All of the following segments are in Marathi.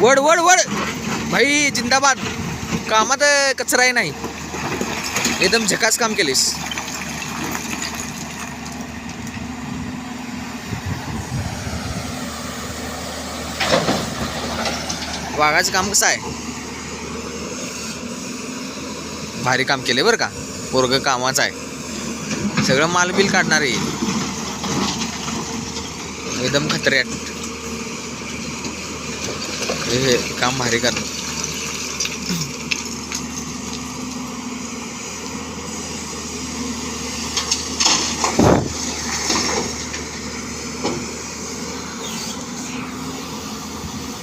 वड वड वड. भाई जिंदाबाद. कामात कचराही नाही. एकदम झकास काम केलीस वाघाचं काम कसं आहे? भारी काम केले बरं का. पोरग कामाचं आहे. सगळं माल बिल काढणार. आहे एकदम खतऱ्यात हे हे काम भारी कर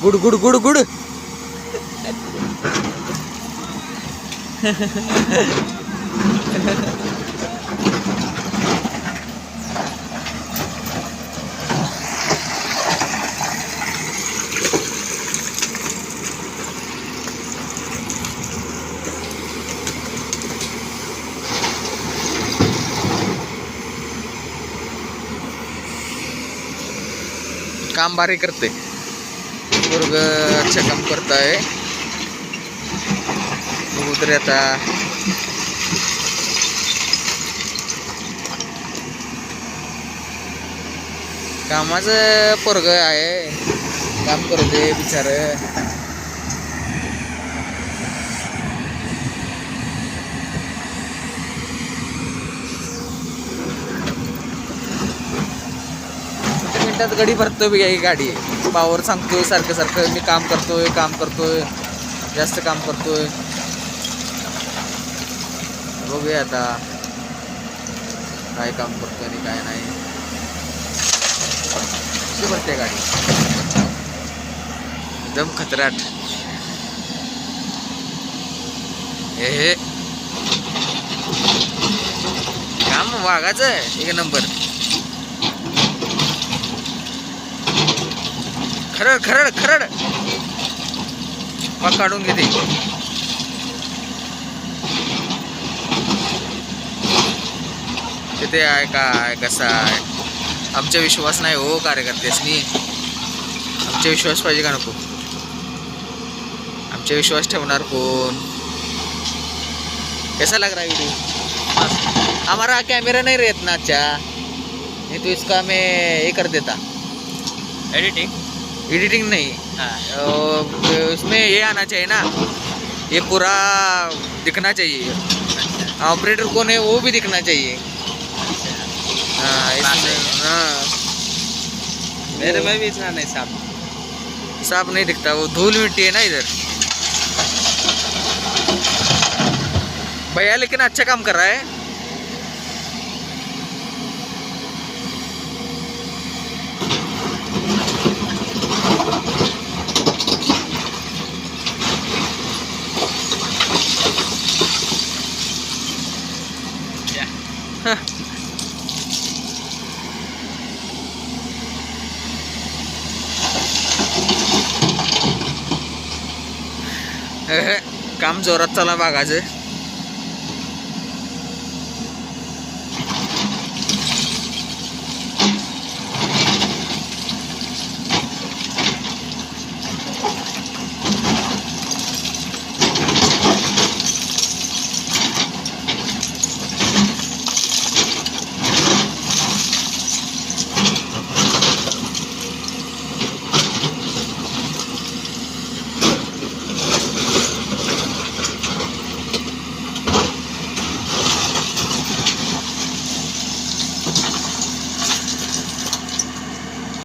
गुड गुड गुड गुड काम भारी करते. पोरग अच्छा काम करत आहे बघू तरी आता. कामाचं पोरग आहे. काम करते बिचार. मिनिटात गडी भरतो बी ही गाडी. पावर सांगतोय सारखं सारखं मी काम करतोय काम करतोय जास्त काम करतोय. बघूया आता काय काम करतोय आणि काय नाही. कशी भरते गाडी? एकदम खतराट. हे हे. काम वागायचं आहे. एक नंबर. खरड खरड खरड. मग काढून घेते. तिथे आहे काय कसा आहे? आमचा विश्वास नाही हो कार्यकर्त्यासनी. आमचा विश्वास पाहिजे का नको? आमचा विश्वास ठेवणार कोण? कैसा लग रहा है वीडियो हमारा कैमरा नहीं रहे इतना अच्छा नहीं तो इसका मैं ये कर देता. एडिटिंग एडिटिंग नहीं। अ, उसमें ये आना चाहिए ना ये पूरा दिखना चाहिए। ऑपरेटर कौन है वो भी दिखना चाहिए। हाँ इसमें हाँ। मेरे में भी इतना नहीं साफ़। साफ़ नहीं दिखता वो धूल मिट्टी है ना इधर। भैया लेकिन अच्छा काम कर रहा है। काम जोरात चला बागाचं.